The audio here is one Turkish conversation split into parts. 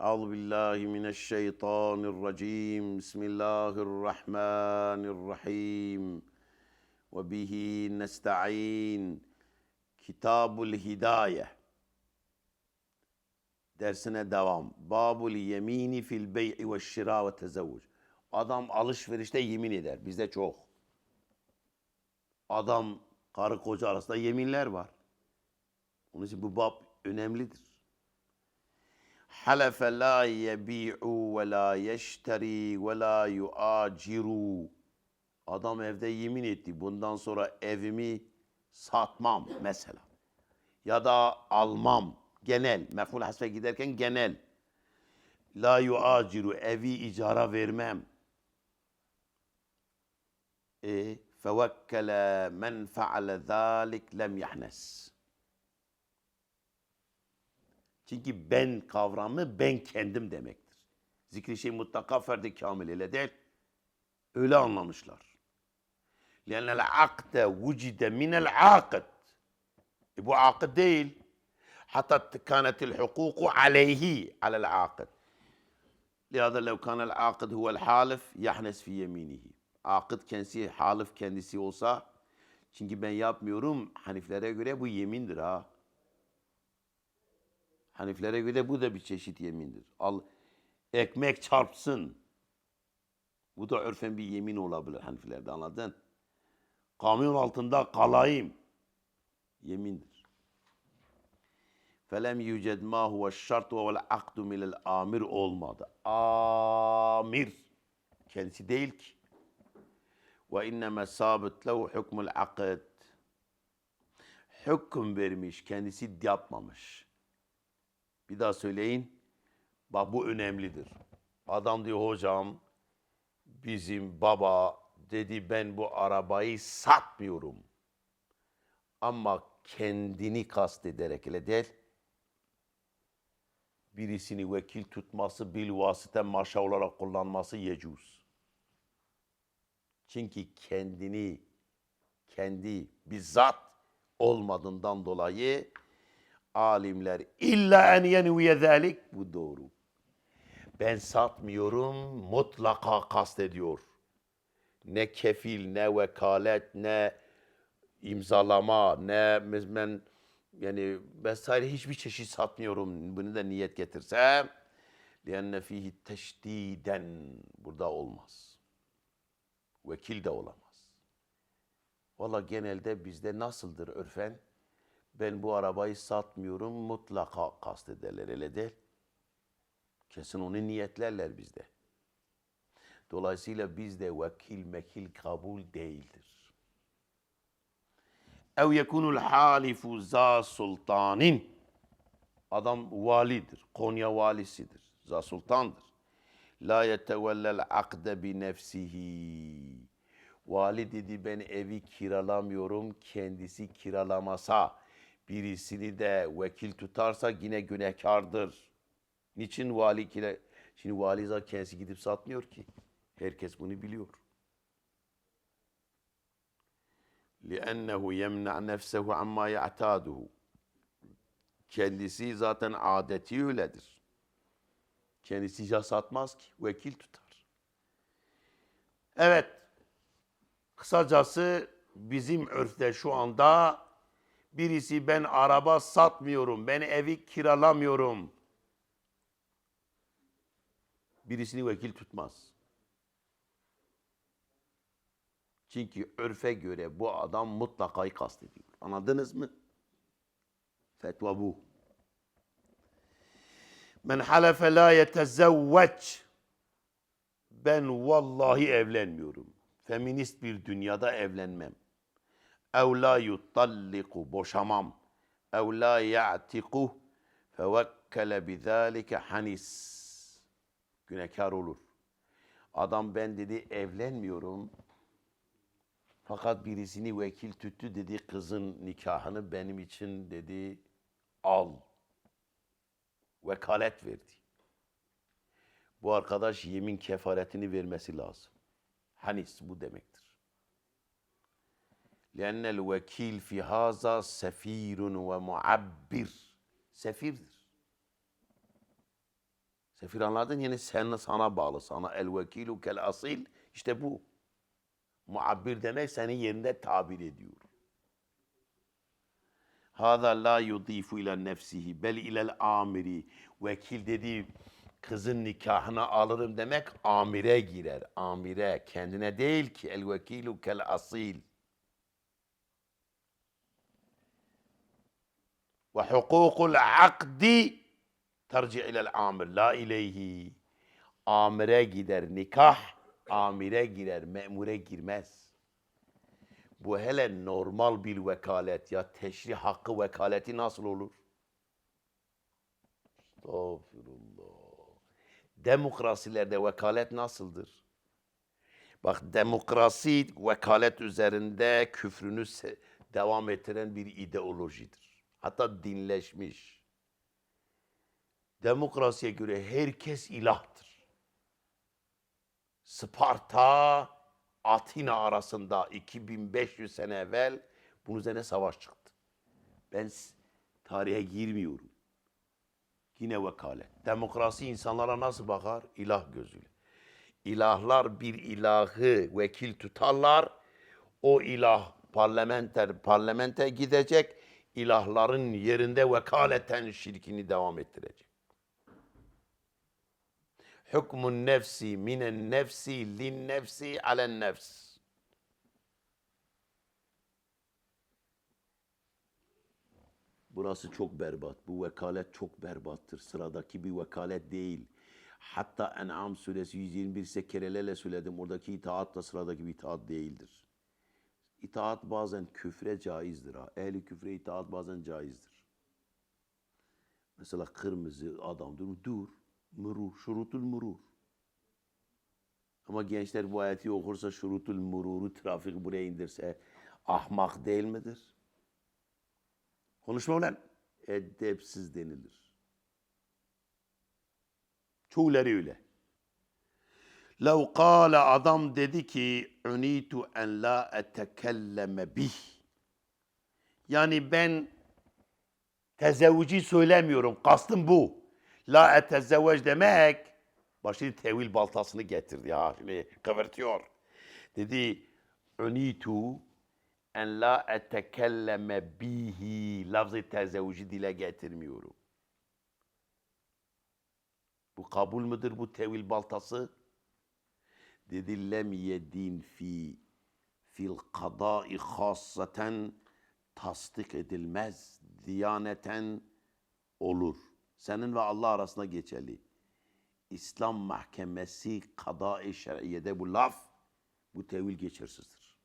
أعوذ بالله من الشيطان الرجيم بسم الله الرحمن الرحيم وبه نستعين كتاب الهداية dersine devam. Babul yemini fil bey'i ve şira ve tezavvuc. Adam alışverişte yemin eder. Bizde çok. Adam karı koca arasında yeminler var. Onun için bu bab önemlidir. La yebi'u ve la yeşteri ve la. Adam evde yemin etti. Bundan sonra evimi satmam mesela. Ya da almam. Genel. Mef'ul hasfe giderken genel. La yuaciru. Evi icara vermem. E, fevekkele men feale zâlik lem yahnes. Çünkü ben kavramı ben kendim demektir. Zikri şey mutlaka ferdi kamil ile değil. Öyle anlamışlar. لأن العقد وجد من العاقد E bu akd değil. Hatta كانت الحقوق عليه على العاقد لهذا لو كان العاقد هو الحالف يحنس في يمينه Akıt kendisi, halif kendisi olsa çünkü ben yapmıyorum Haniflere göre bu yemindir ha. Haniflere göre bu da bir çeşit yemindir. Al ekmek çarpsın. Bu da örfen bir yemin olabilir Haniflerde anladın? Kamyon altında kalayım. Yemindir. Felem yüced ma huve şart ve vel akdu minel amir olmadı. Amir. Kendisi değil ki. Ve inneme sabit lehu hükmül akd. Hüküm vermiş, kendisi yapmamış. Bir daha söyleyin. Bak bu önemlidir. Adam diyor hocam bizim baba dedi ben bu arabayı satmıyorum. Ama kendini kastederek öyle değil. Birisini vekil tutması, bil vasıta maşa olarak kullanması yecuz. Çünkü kendini, kendi bizzat olmadığından dolayı alimler illa en yenviye zalik bu doğru. Ben satmıyorum mutlaka kastediyor. Ne kefil, ne vekalet, ne imzalama, ne ben yani vesaire hiçbir çeşit satmıyorum. Bunu da niyet getirsem لِأَنَّ ف۪يهِ teşdiden burada olmaz. Vekil de olamaz. Valla genelde bizde nasıldır örfen? Ben bu arabayı satmıyorum mutlaka kastederler öyle değil. Kesin onu niyetlerler bizde. Dolayısıyla bizde vekil mekil kabul değildir. Ev yekunul halifu za sultanin. Adam validir. Konya valisidir. Za sultandır. La yetevellel akde bi nefsihi. Vali dedi ben evi kiralamıyorum. Kendisi kiralamasa birisini de vekil tutarsa yine günahkardır. Niçin vali kira? Şimdi vali zaten kendisi gidip satmıyor ki. Herkes bunu biliyor. لِأَنَّهُ يَمْنَعْ نَفْسَهُ عَمَّا يَعْتَادُهُ Kendisi zaten adeti öyledir. Kendisi ya satmaz ki, vekil tutar. Evet, kısacası bizim örfte şu anda birisi ben araba satmıyorum, ben evi kiralamıyorum. Birisini vekil tutmaz. Çünkü örfe göre bu adam mutlakayı kastediyor. Anladınız mı? Fetva bu. Men halefe la yetezevveç. Ben vallahi evlenmiyorum. Feminist bir dünyada evlenmem. Ev la yutalliku boşamam. Ev la ya'tiku fevekkele bizalike hanis. Günekar olur. Adam ben dedi evlenmiyorum. Fakat birisini vekil tuttu dedi kızın nikahını benim için dedi al. Vekalet verdi. Bu arkadaş yemin kefaretini vermesi lazım. Hanis bu Lennel vekil fi haza sefirun ve muabbir. Sefirdir. Sefir anladın yani sen sana bağlı. Sana el vekilu kel asil. İşte bu. Muabbir demek seni yerinde tabir ediyor. Hada la yudifu ila nefsihi bel ilel amiri. Vekil dediği kızın nikahına alırım demek amire girer. Amire kendine değil ki el vekilu kel asil. Ve hukukul akdi terci ilel amir la ileyhi. Amire gider nikah, amire girer, memure girmez. Bu hele normal bir vekalet ya teşrih hakkı vekaleti nasıl olur? Estağfirullah. Demokrasilerde vekalet nasıldır? Bak demokrasi vekalet üzerinde küfrünü devam ettiren bir ideolojidir. Hatta dinleşmiş. Demokrasiye göre herkes ilahtır. Sparta, Atina arasında 2500 sene evvel bunun üzerine savaş çıktı. Ben tarihe girmiyorum. Yine vekalet. Demokrasi insanlara nasıl bakar? İlah gözüyle. İlahlar bir ilahı vekil tutarlar. O ilah parlamenter parlamente gidecek. İlahların yerinde vekaleten şirkini devam ettirecek. Hükmün nefsi minen nefsi lin nefsi alen nefs. Burası çok berbat. Bu vekalet çok berbattır. Sıradaki bir vekalet değil. Hatta En'am suresi 121 ise kerelerle söyledim. Oradaki itaat da sıradaki bir itaat değildir. İtaat bazen küfre caizdir. Ha. Ehli küfre itaat bazen caizdir. Mesela kırmızı adam dur, dur, murur, şurutul murur. Ama gençler bu ayeti okursa şurutul mururu trafik buraya indirse ahmak değil midir? Konuşma ulan. Edepsiz denilir. Çoğuları öyle. Lev kâle adam dedi ki unitu en la etekelleme bih. Yani ben tezevvücü söylemiyorum. Kastım bu. La etezevvec demek başını tevil baltasını getirdi ya. Şimdi kıvırtıyor. Dedi unitu en la etekelleme bihi lafzı tezevvücü dile getirmiyorum. Bu kabul müdür bu tevil baltası? Dedi lem yedin fi fil kadai hassaten tasdik edilmez. Diyaneten olur. Senin ve Allah arasında geçerli. İslam mahkemesi kada-i şer'iyede bu laf, bu tevil geçersizdir.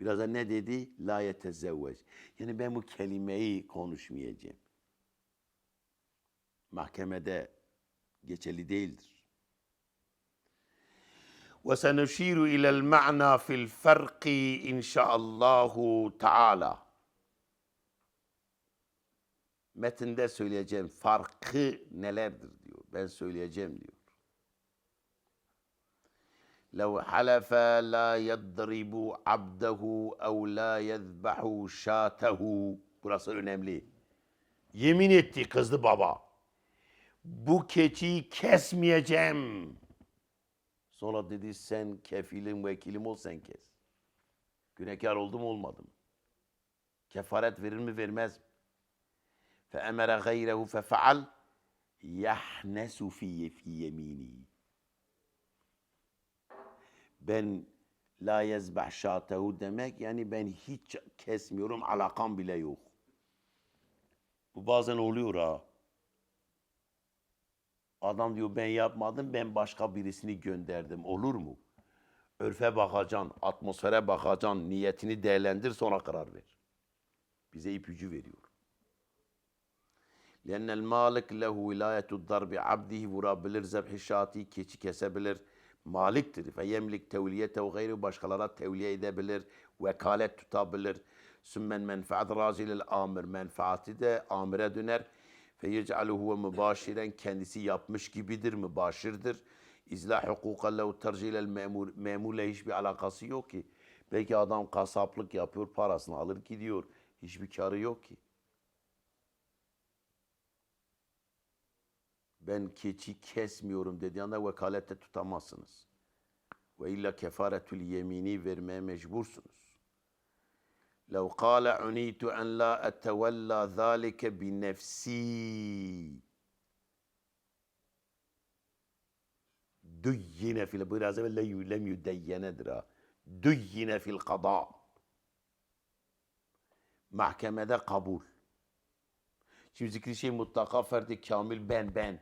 Biraz da ne dedi? La yetezevvec. Yani ben bu kelimeyi konuşmayacağım. Mahkemede geçerli değildir. وسنشير إلى المعنى في الفرق إن شاء الله تعالى. Metinde söyleyeceğim farkı nelerdir diyor. Ben söyleyeceğim diyor. لو حلف لا يضرب عبده أو لا يذبح شاته Burası önemli. Yemin etti kızdı baba. Bu keçiyi kesmeyeceğim. Sonra dedi sen kefilim vekilim ol sen kes. Günekar oldu mu olmadı mı? Kefaret verir mi vermez mi? Fe emere gayrehu fe faal yahnesu fi yemini. Ben la yezbah şatehu demek yani ben hiç kesmiyorum alakam bile yok. Bu bazen oluyor ha. Adam diyor ben yapmadım ben başka birisini gönderdim. Olur mu? Örfe bakacaksın, atmosfere bakacaksın, niyetini değerlendir sonra karar ver. Bize ipucu veriyor. لأن المالك له ولاية الضرب عبده vurabilir, zebhi şati keçi kesebilir. Maliktir. Fe yemlik tevliyetehu gayri başkalara tevliye edebilir. Vekalet tutabilir. Sümmen menfaat razilil amir. Menfaati de amire döner. Fe yec'aluhu ve mübaşiren kendisi yapmış gibidir, mübaşirdir. İzla hukuka lehu tercilel memur. Memurla hiçbir alakası yok ki. Belki adam kasaplık yapıyor, parasını alır gidiyor. Hiçbir karı yok ki. ben keçi kesmiyorum dediği anda vekalette tutamazsınız. Ve illa kefaretül yemini vermeye mecbursunuz. لو قال عنيت أن لا أتولى ذلك بنفسي düyyine fil biraz evvel le- lem yüdeyyenedir ha. Düyyine fil kada. Mahkemede kabul. Şimdi zikri şey mutlaka ferdi kamil ben ben.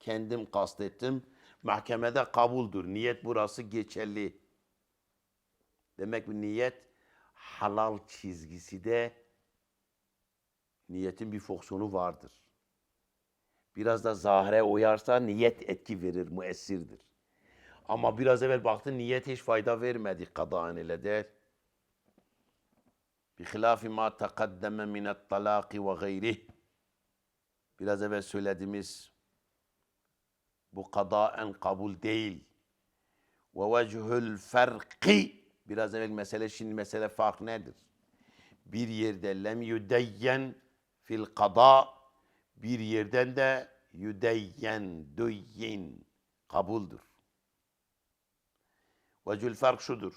Kendim kastettim. Mahkemede kabuldür. Niyet burası geçerli. Demek bu niyet halal çizgisi de niyetin bir fonksiyonu vardır. Biraz da zahire uyarsa niyet etki verir, müessirdir. Ama biraz evvel baktın niyet hiç fayda vermedi kadaen ile değil. Bihilafi ma takaddeme minet talaki ve gayrih. Biraz evvel söylediğimiz bu kadaen kabul değil. Ve vechül ferki. Biraz evvel mesele şimdi mesele fark nedir? Bir yerde lem yüdeyyen fil kada bir yerden de yüdeyyen, düyyin kabuldür. Vecül fark şudur.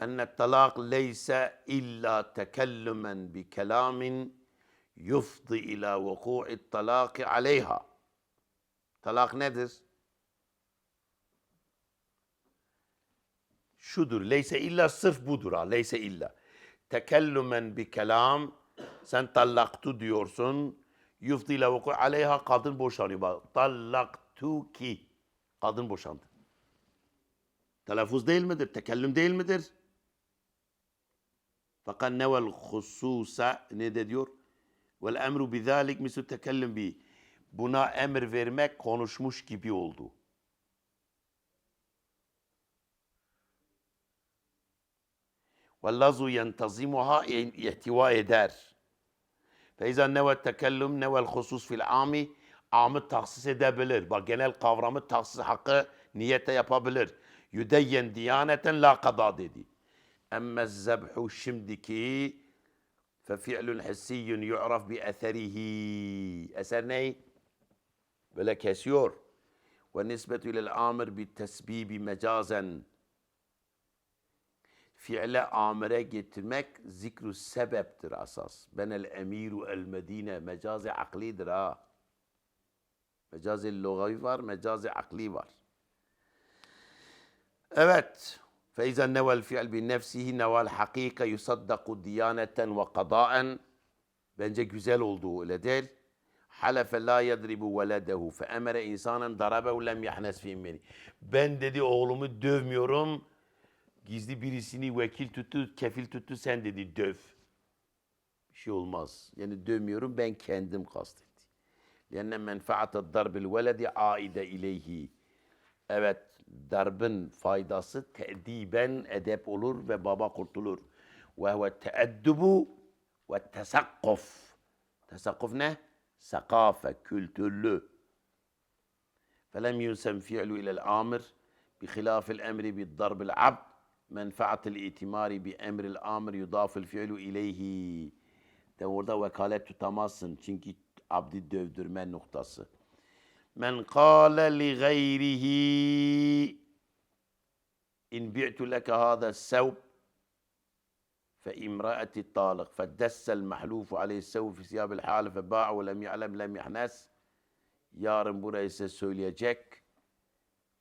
Enne talak leyse illa tekellümen bi kelamin yufdi ila vuku'i talaki aleyha. Talak nedir? Şudur. Leyse illa sırf budur ha. Leyse illa. Tekellümen bi kelam sen tallaktu diyorsun. Yufdi ila vuku'i aleyha kadın boşanıyor. Bak. Tallaktu ki. Kadın boşandı. Telaffuz değil midir? Tekellüm değil midir? Fakat nevel hususa ne de diyor? Vel emru bizalik mislu tekellüm bi. Buna emir vermek konuşmuş gibi oldu. واللظو ينتظمها احتواء دار. فإذا نوى التكلم نوى الخصوص في العام عام التخصيص ده بلر. بجنال قابرام التخصيص حق نيته يبا بلر. يدين ديانة لا قضاء دي, دي. أما الزبح الشمدكي ففعل حسي يعرف بأثره. أثرني بلا كسيور والنسبة إلى الآمر بالتسبيب مجازاً. Fiile amire getirmek zikru sebeptir asas. Ben el emiru el medine mecazi aklidir ha. Mecazi logavi var, mecazi akli var. Evet. فإذا نوى الفعل بنفسه نوى الحقيقة يصدق ديانة وقضاء bence güzel olduğu öyle değil. Halefe la yadribu veledehu fe emere insanen darabehu lem yahnes fi immeni. Ben dedi oğlumu dövmüyorum. Gizli birisini vekil tuttu, kefil tuttu sen dedi döv. Bir şey olmaz. Yani dövmüyorum ben kendim kastetti. Yani menfaat darbil veledi aide ileyhi. Evet, darbın faydası tediben edep olur ve baba kurtulur. Ve huve teeddubu ve tesakkuf. Tesakkuf ne? Sakafe, kültürlü. Felem yusem fi'lu ilel amir bi hilafil emri bi darbil abd منفعة الإئتمار بأمر الأمر يضاف الفعل إليه. دورة وكالة تماسن چنك عبد الدوردرم نقطة من قال لغيره إن بعت لك هذا الثوب فإمرأة الطالق. فدس المحلوف عليه الثوب في ثياب الحال فباع ولم يعلم لم يحنس يارم برئيس سوليا جاك